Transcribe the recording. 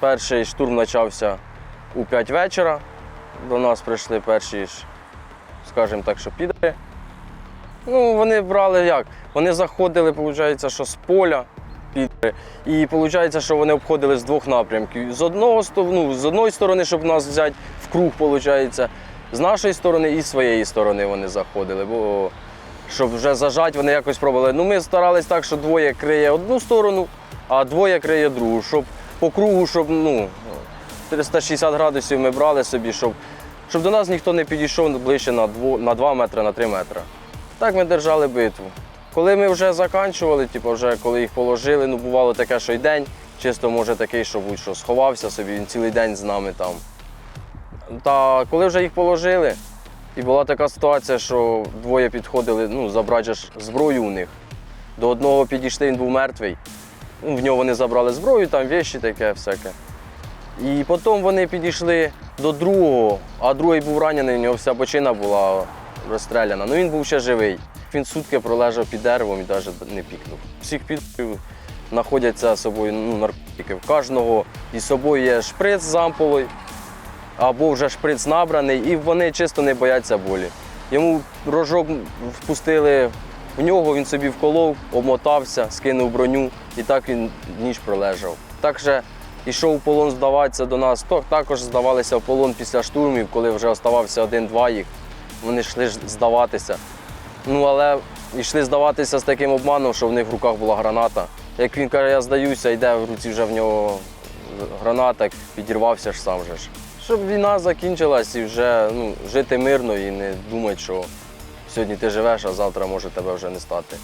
перший штурм почався у 5 вечора. До нас прийшли перші, скажімо так, що підери. Ну, вони брали як? Вони заходили, виходить, що з поля підери. І виходить, що вони обходили з двох напрямків. З одного ну, з одної сторони, щоб нас взяти в круг, виходить, з нашої сторони і з своєї сторони вони заходили. Бо щоб вже зажати, вони якось пробували. Ну, ми старались так, що двоє криє одну сторону, а двоє криє другу, щоб по кругу, щоб ну, 360 градусів ми брали собі, щоб, щоб до нас ніхто не підійшов ближче на 2, на 2 метри, на 3 метри. Так ми держали битву. Коли ми вже закінчували, типу, вже коли їх положили, ну бувало таке, що й день, чисто може такий, що будь-що сховався собі, він цілий день з нами там. Та коли вже їх положили, і була така ситуація, що двоє підходили ну, забрати ж зброю у них. До одного підійшли, він був мертвий. Ну, в нього вони забрали зброю, там вещі таке всяке. І потім вони підійшли до другого, а другий був ранений, у нього вся бочина була розстріляна. Ну він був ще живий. Він сутки пролежав під деревом і навіть не пікнув. Всіх підків знаходяться з собою ну, наркотики. В кожного із собою є шприц з ампулою, або вже шприц набраний, і вони чисто не бояться болі. Йому рожок впустили в нього, він собі вколов, обмотався, скинув броню і так він ніч пролежав. Так же йшов у полон здаватися до нас, то також здавалися в полон після штурмів, коли вже оставався один-два їх. Вони йшли здаватися. Ну але йшли здаватися з таким обманом, що в них в руках була граната. Як він каже, я здаюся, йде в руці вже в нього граната, підірвався ж сам же ж. Щоб війна закінчилась і вже ну, жити мирно і не думати, що сьогодні ти живеш, а завтра може тебе вже не стати.